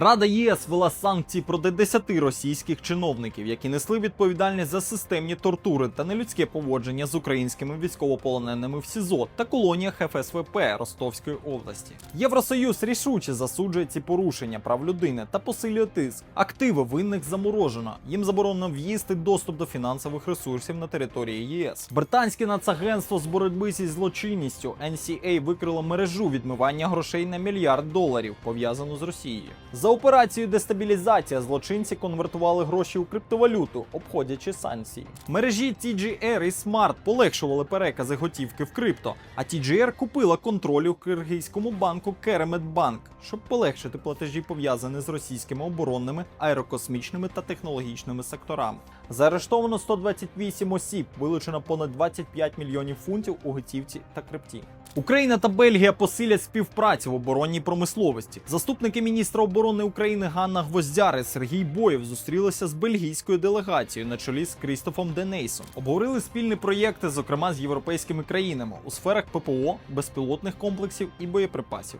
Рада ЄС ввела санкції проти 10 російських чиновників, які несли відповідальність за системні тортури та нелюдське поводження з українськими військовополоненими в СІЗО та колоніях ФСВП Ростовської області. Євросоюз рішуче засуджує ці порушення прав людини та посилює тиск. Активи винних заморожено. Їм заборонено і доступ до фінансових ресурсів на території ЄС. Британське нацагентство з боротьби зі злочинністю NCA викрило мережу відмивання грошей на мільярд доларів, пов'язану з Росією. За операцією дестабілізація злочинці конвертували гроші у криптовалюту, обходячи санкції. Мережі TGR і Smart полегшували перекази готівки в крипто, а TGR купила контроль у киргизькому банку Кереметбанк, щоб полегшити платежі пов'язані з російськими оборонними, аерокосмічними та технологічними секторами. Заарештовано 128 осіб, вилучено понад 25 мільйонів фунтів у готівці та крипті. Україна та Бельгія посилять співпрацю в оборонній промисловості. Заступники міністра оборони України Ганна Гвоздяр і Сергій Боєв зустрілися з бельгійською делегацією на чолі з Крістофом Денейсом. Обговорили спільні проєкти, зокрема з європейськими країнами у сферах ППО, безпілотних комплексів і боєприпасів.